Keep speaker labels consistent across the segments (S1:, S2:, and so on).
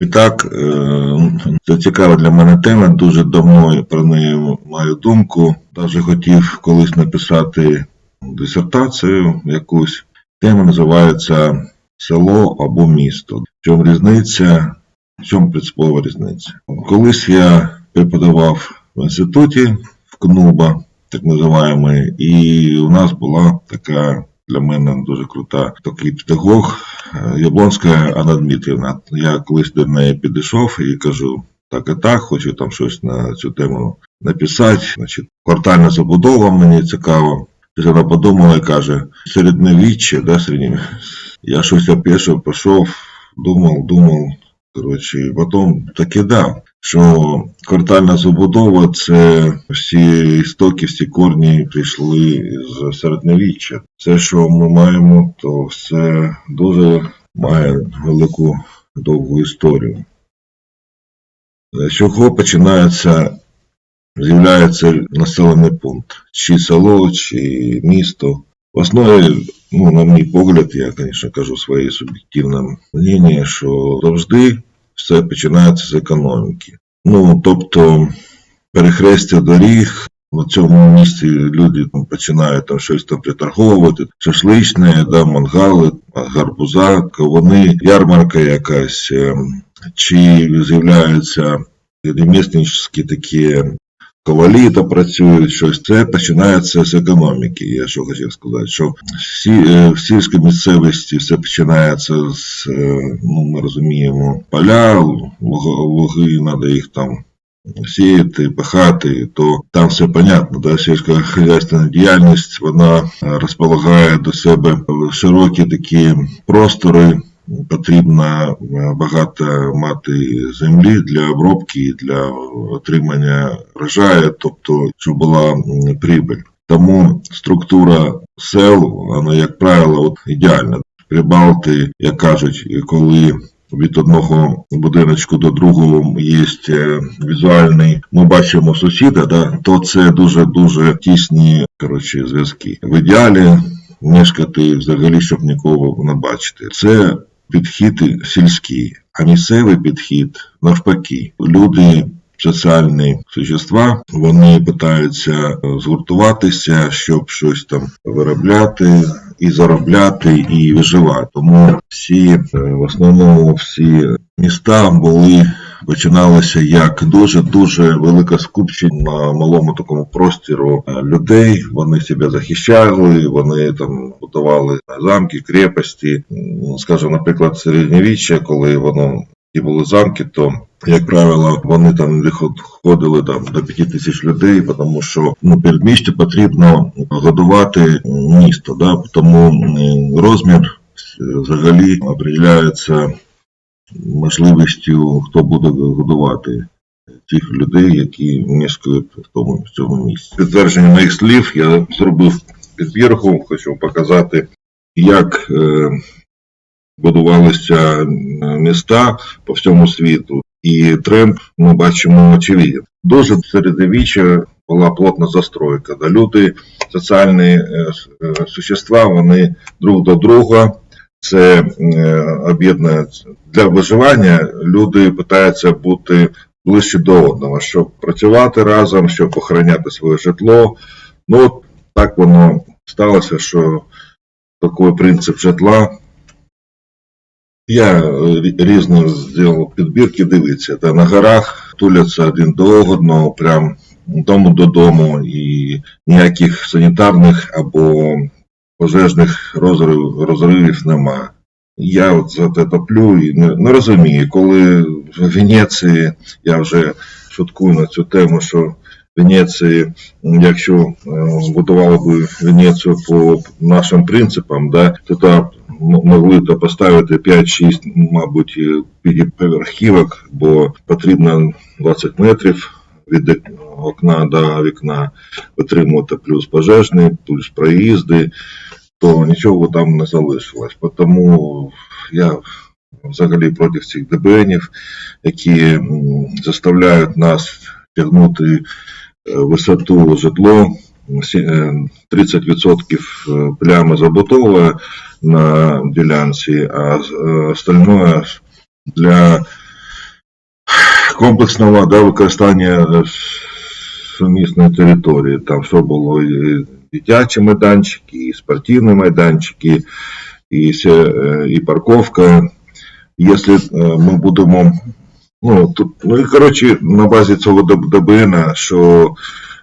S1: І так, е, це цікава для мене тема. Дуже давно про неї маю думку. Навіть хотів колись написати дисертацію якусь. Тема називається Село або місто. В чому різниця? В чому принципова різниця? Колись я преподавав в інституті в КНУБА, так називаємо, і у нас була така для мене дуже крута такий педагог е, Яблонська Анна Дмитрівна. Я колись до неї підійшов і кажу, так і так, хочу там щось на цю тему написати. Значить, квартальна забудова мені цікаво. Вона подумала і каже, середньовіччя, да, середньовіччя. Я щось опішов, пішов, думав, думав. Коротше, потім таки дав, що квартальна забудова це всі істоки, всі корні прийшли з середньовіччя. Все, що ми маємо, то все дуже має велику довгу історію. З чого починається, з'являється населений пункт, чи село, чи місто. В основі, ну, на мій погляд, я, звісно, кажу своє суб'єктивне мнення, що завжди все починається з економіки. Ну, тобто, перехрестя доріг, на цьому місці люди там, починають там щось там приторговувати, шашличне, да, мангали, гарбуза, кавуни, ярмарка якась, ем, чи з'являються ремісницькі такі ковалі та працюють, щось це починається з економіки. Я що хотів сказати, що всі е, в сільській місцевості все починається з, е, ну ми розуміємо, поля, луг- луги, треба їх там сіяти, пахати, то там все понятно, да, сільськогосподарська діяльність, вона е, розполагає до себе широкі такі простори, потрібно е, багато мати землі для обробки, і для отримання врожаю, тобто, щоб була прибыль. Тому структура сел, вона, як правило, от ідеальна. Прибалти, як кажуть, коли від одного будиночку до другого є е, візуальний, ми бачимо сусіда, да, то це дуже-дуже тісні коротше, зв'язки. В ідеалі мешкати взагалі, щоб нікого не бачити. Це підхід сільський, а місцевий підхід навпаки. Люди соціальні существа, вони питаються е, згуртуватися, щоб щось там виробляти і заробляти, і виживати. Тому всі, е, в основному всі міста були. Починалося як дуже дуже велике скупчення на малому такому простіру е, людей. Вони себе захищали, вони там будували замки, крепості. Скажімо, наприклад, середньовіччя, коли воно ті були замки, то як правило, вони там виходили там до 5 тисяч людей, тому що ну, передмістю потрібно годувати місто, да? тому розмір е, взагалі определяється можливістю, хто буде годувати тих людей, які мешкають в тому в цьому місці. Підтвердження моїх слів я зробив підбірку, хочу показати, як е, будувалися е, міста по всьому світу, і тренд ми бачимо очевиден. Дуже середньовіччя була плотна застройка, люди, соціальні е, существа, вони друг до друга. Це е, об'єднує для виживання. Люди питаються бути ближче до одного, щоб працювати разом, щоб охороняти своє житло. Ну, так воно сталося, що такий принцип житла. Я е, рі- різні зробив підбірки, дивіться, та на горах туляться один до одного, прям дому до дому, і ніяких санітарних або пожежних розрив, розривів нема. Я от за це топлю і не, не розумію, коли в Венеції я вже шуткую на цю тему, що Венеції, якщо е, збудували б Венецію по нашим принципам, да, то там могли то поставити 5-6, мабуть, е, п'ятиповерхівок, бо потрібно 20 метрів від окна до вікна витримувати плюс пожежний, плюс проїзди, то нічого там не залишилось. Тому я взагалі проти цих ДБНів, які заставляють нас тягнути е, висоту житло. Сі- е, 30% плями забудова на ділянці, а е, остальное для комплексного да, використання е, сумісної території. Там що було дитячі майданчики, і спортивні майданчики, і, е, і парковка. Якщо е, ми будемо, ну, тут, ну і коротше, на базі цього Д- ДБН, що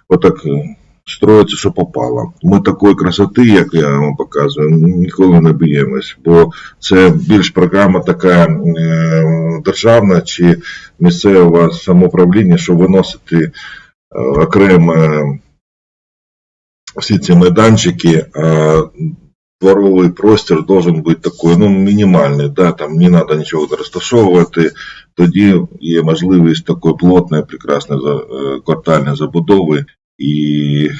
S1: отак е, строїться, що попало. Ми такої красоти, як я вам показую, ніколи не б'ємось, бо це більш програма така державна чи місцеве самоуправління, що виносити окремо всі ці майданчики, дворовий простір должен бути такий, ну, мінімальний, да, там не треба нічого розташовувати, тоді є можливість такої плотної, прекрасної е, квартальної забудови. І,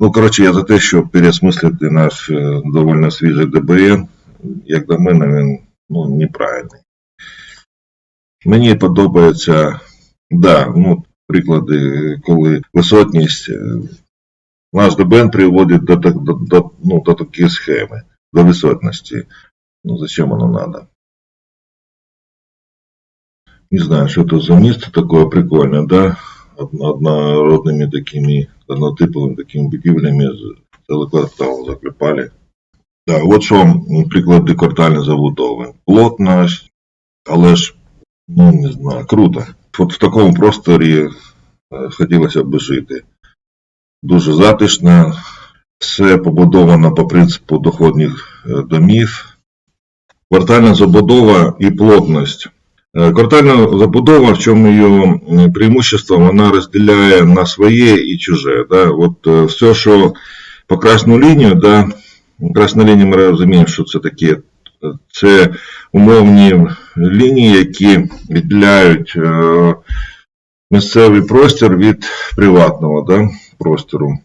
S1: ну, коротше, я за те, щоб переосмислити наш е, доволі свіжий ДБН, як до мене, він ну, неправильний. Мені подобається, да, ну, приклади, коли висотність, е, наш ДБН приводить до, так- до, до, ну, до такої схеми, до висотності. Ну, зачем оно надо? Не знаю, что это за место такое прикольное, да? Одно- Однородными такими, однотиповыми такими будівлями з- цілий квартал заклепали. Да, от що м, приклади квартальної забудови. Плотність, але ж, ну не знаю, круто. От в такому просторі е, хотілося б жити. Дуже затишно, все побудовано по принципу доходних е, домів. Квартальна забудова і плотність. Е, Квартальна забудова, в чому її преимущество, вона розділяє на своє і чуже. Да? От е, все, що по красну лінію, да, красна лінія ми розуміємо, що це таке. Це умовні лінії, які відділяють місцевий простір від приватного да, простору.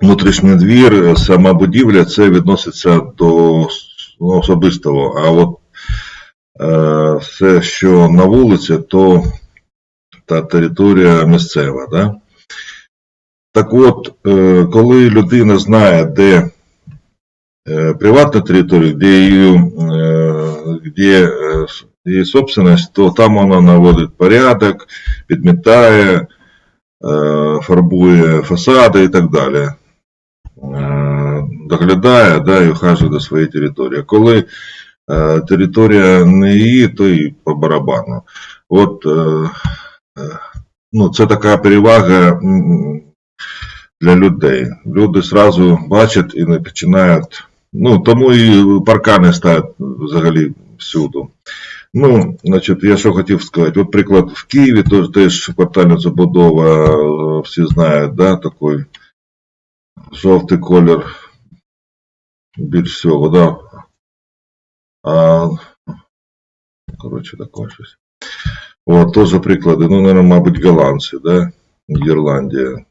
S1: Внутрішній двір, е, сама будівля, це відноситься до ну, особистого. А от е, все, що на вулиці, то та територія місцева. Да? Так от, е, коли людина знає, де е, приватна територія, де її, е, де її собственность, то там вона наводить порядок, підмітає, фарбує фасади і так далі. Доглядає да, і ухажує до своєї території. Коли територія не її, то і по барабану. От, ну, це така перевага для людей. Люди сразу бачать і не починають. Ну, тому і паркани ставлять взагалі всюду. Ну, значить, я що хотів сказати. От приклад в Києві теж, теж квартальна забудова, е, всі знають, да, такий жовтий колір більш всього, да. А, коротше, таке щось. От, теж приклади, ну, наверное, мабуть, голландці, да, Ірландія.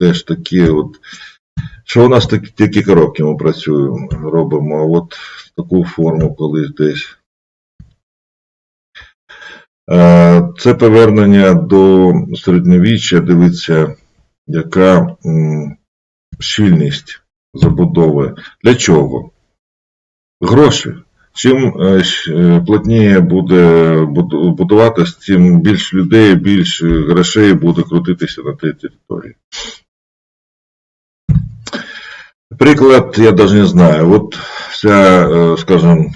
S1: Теж такі от. Що у нас такі, такі коробки ми працюємо, робимо, а от таку форму колись десь. Е, Це повернення до середньовіччя, дивіться, яка щільність забудови. Для чого? Гроші. Чим е, е, плотніше буде буду- будуватись, тим більше людей, більше грошей буде крутитися на тій території. Приклад, я даже не знаю. Вот вся, э, скажем,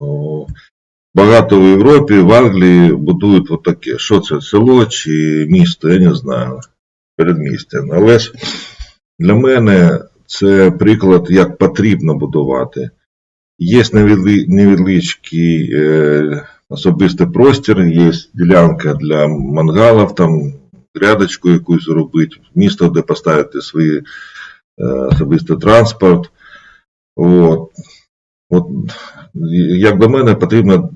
S1: о, багато в Європі, в Англії будують от таке. Що це, село чи місто, я не знаю. Передмістя. Але ж для мене це приклад, як потрібно будувати. Є невеличкий е, особистий простір, є ділянка для мангалів, там грядочку якусь зробити, місто, де поставити свої е, особистий транспорт. От. От, як до мене, потрібно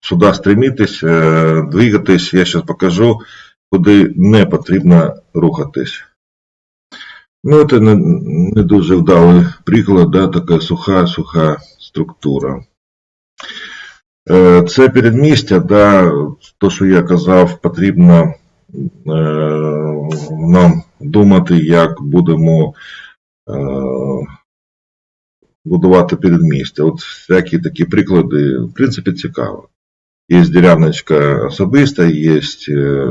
S1: сюди стремитись, е, двигатись. Я зараз покажу, куди не потрібно рухатись. Ну, це не, не дуже вдалий приклад, да, така суха, суха структура. Е, Це передмістя, да, то, що я казав, потрібно е, нам думати, як будемо будувати передмістя. От всякі такі приклади, в принципі, цікаво. Є діляночка особиста, є е,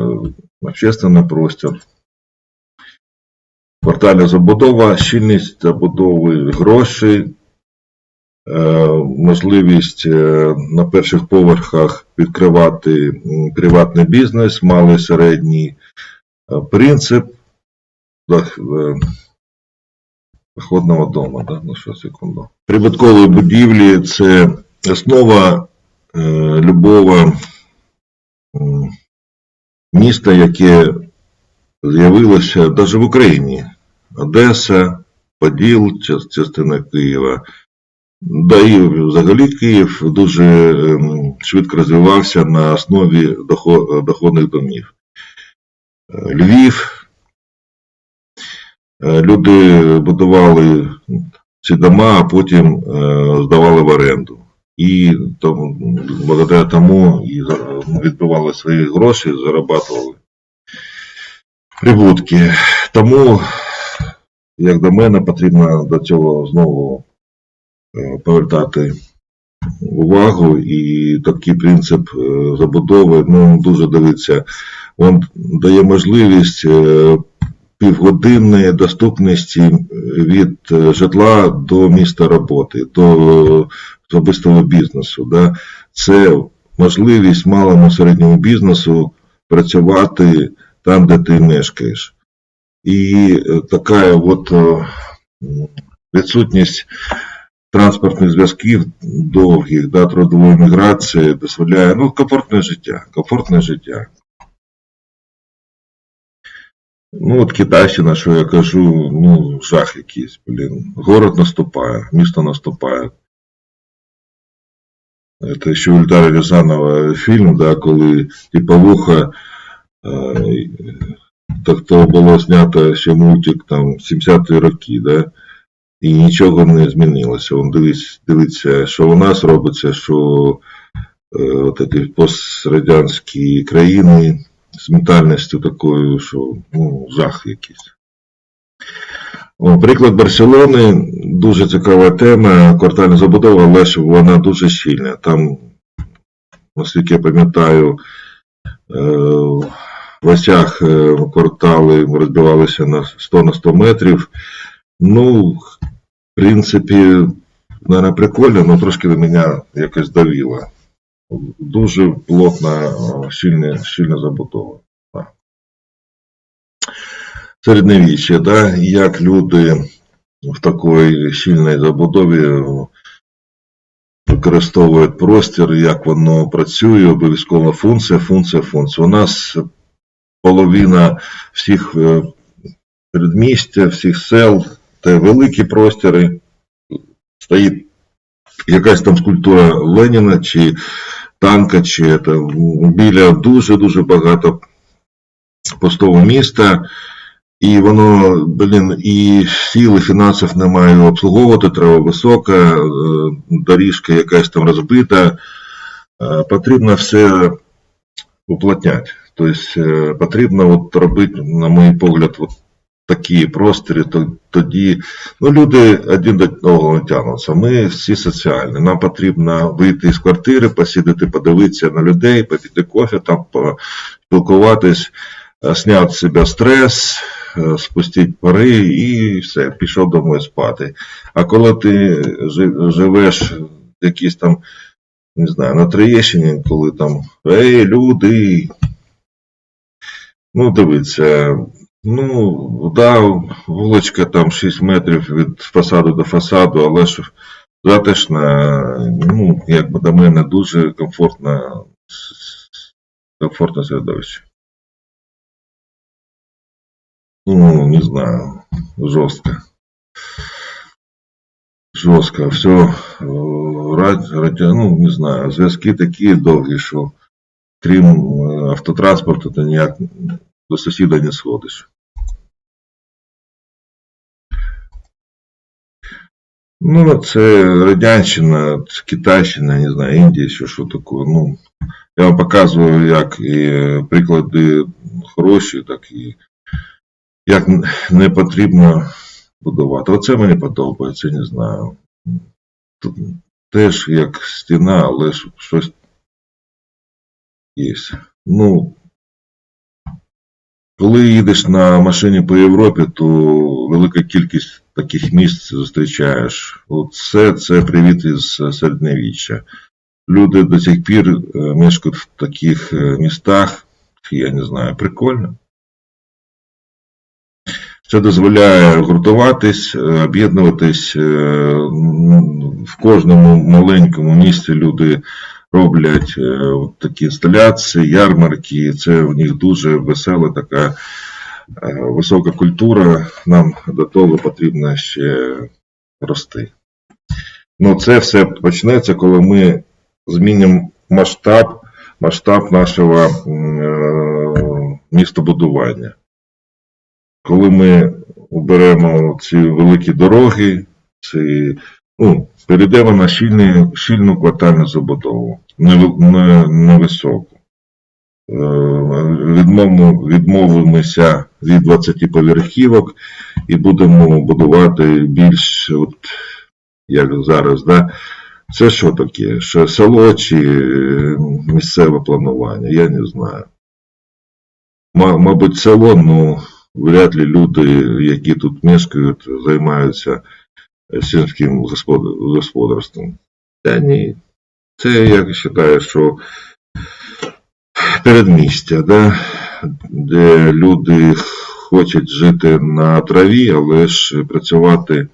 S1: общественний простір. Квартальна забудова, щільність забудови, гроші, е, можливість е, на перших поверхах відкривати приватний бізнес, малий середній е, принцип зах- е, доходного дому. Да? Ну, що, секунду. Прибуткові будівлі це основа любого міста, яке з'явилося навіть в Україні. Одеса, Поділ, частина Києва. Да і взагалі Київ дуже ем, швидко розвивався на основі доходних домів. Е, Львів. Е, Люди будували ці дома, а потім е, здавали в оренду. І тому, благодаря тому і відбивали свої гроші, зарабатували прибутки. Тому, як до мене, потрібно до цього знову е, повертати увагу. І такий принцип е, забудови ну, дуже дивиться. Він дає можливість е, півгодинної доступності від е, житла до міста роботи, до особистого бізнесу. Да? Це можливість малому середньому бізнесу працювати там, де ти мешкаєш. І е, така от е, відсутність транспортних зв'язків довгих, да, трудової міграції дозволяє ну, комфортне життя. Комфортне життя. Ну, от Китайщина, що я кажу, ну, жах якийсь, блін. Город наступає, місто наступає. Это еще у Ильдара Рязанова фильм, да, коли типовуха, е, так то було знято ще мультик там 70-ті роки, да, і нічого не змінилося. Он дивиться, дивиться, що у нас робиться, що е, от ці пострадянські країни з ментальністю такою, що ну, жах якийсь. Приклад Барселони дуже цікава тема, квартальна забудова, але ж вона дуже щільна. Там, наскільки я пам'ятаю, е, в осях е, квартали розбивалися на 100 на 100 метрів. Ну, в принципі, наверное, прикольно, але трошки мене якось давило. Дуже плотна, е, щільна, щільна забудова. Середньовіччя, да, як люди в такій щільній забудові використовують простір, як воно працює, обов'язкова функція, функція, функція. У нас половина всіх е, передмістя, всіх сел, це великі простори, стоїть якась там скульптура Леніна чи танка, чи це, біля дуже-дуже багато пустого міста. І воно, блін, і сил, і фінансів немає обслуговувати, трава висока, е, доріжка якась там розбита. Е, Потрібно все уплотняти. Тобто е, потрібно от робити, на мій погляд, от такі простори, то- тоді ну, люди один до одного не тягнуться. Ми всі соціальні. Нам потрібно вийти з квартири, посидіти, подивитися на людей, попити кофе, там поспілкуватись, е, зняти з себе стрес, е, спустити пари і все, пішов домой спати. А коли ти жи- живеш якісь там, не знаю, на Троєщині, коли там Ей, люди. Ну, дивіться, ну, да, вуличка там 6 метрів від фасаду до фасаду, але ж затишна, ну, якби до мене дуже комфортна, комфортне середовище. Ну, не знаю, жестко. Жестко. Все, радіо, ну, не знаю, зв'язки такі довгі, що крім е, автотранспорту, ти ніяк до сусіда не сходиш. Ну, це Радянщина, це Китайщина, не знаю, Індія, що, що таке. Ну, я вам показую як і е, приклади хороші, так і як не потрібно будувати. Оце мені подобається, не знаю. Тут теж як стіна, але щось є. Ну, коли їдеш на машині по Європі, то велика кількість таких місць зустрічаєш. Все це привіт із середньовіччя. Люди до сих пір е, мешкають в таких е, містах, я не знаю, прикольно. Це дозволяє гуртуватись, е, об'єднуватись. В кожному маленькому місті люди роблять е, от такі інсталяції, ярмарки. Це в них дуже весела така е, висока культура. Нам до того потрібно ще рости. Ну, це все почнеться, коли ми змінимо масштаб, масштаб нашого е, містобудування. Коли ми оберемо ці великі дороги, ці, ну, перейдемо на щільні, щільну квартальну забудову, невисоку. Не, невисоку. Е, відмовимо, відмовимося від 20 поверхівок і будемо будувати більш, от, як зараз, да? це що таке? Що село чи місцеве планування? Я не знаю. Ма- Мабуть, село, ну вряд ли люди, які тут мешкають, займаються сільським господарством. Та ні. Це я вважаю, що передмістя, да? де люди хочуть жити на траві, але ж працювати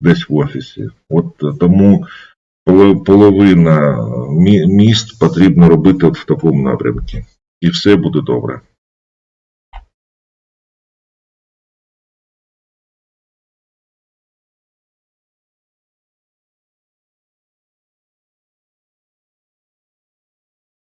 S1: десь в офісі. От тому поло- половина міст потрібно робити в такому напрямку. І все буде добре.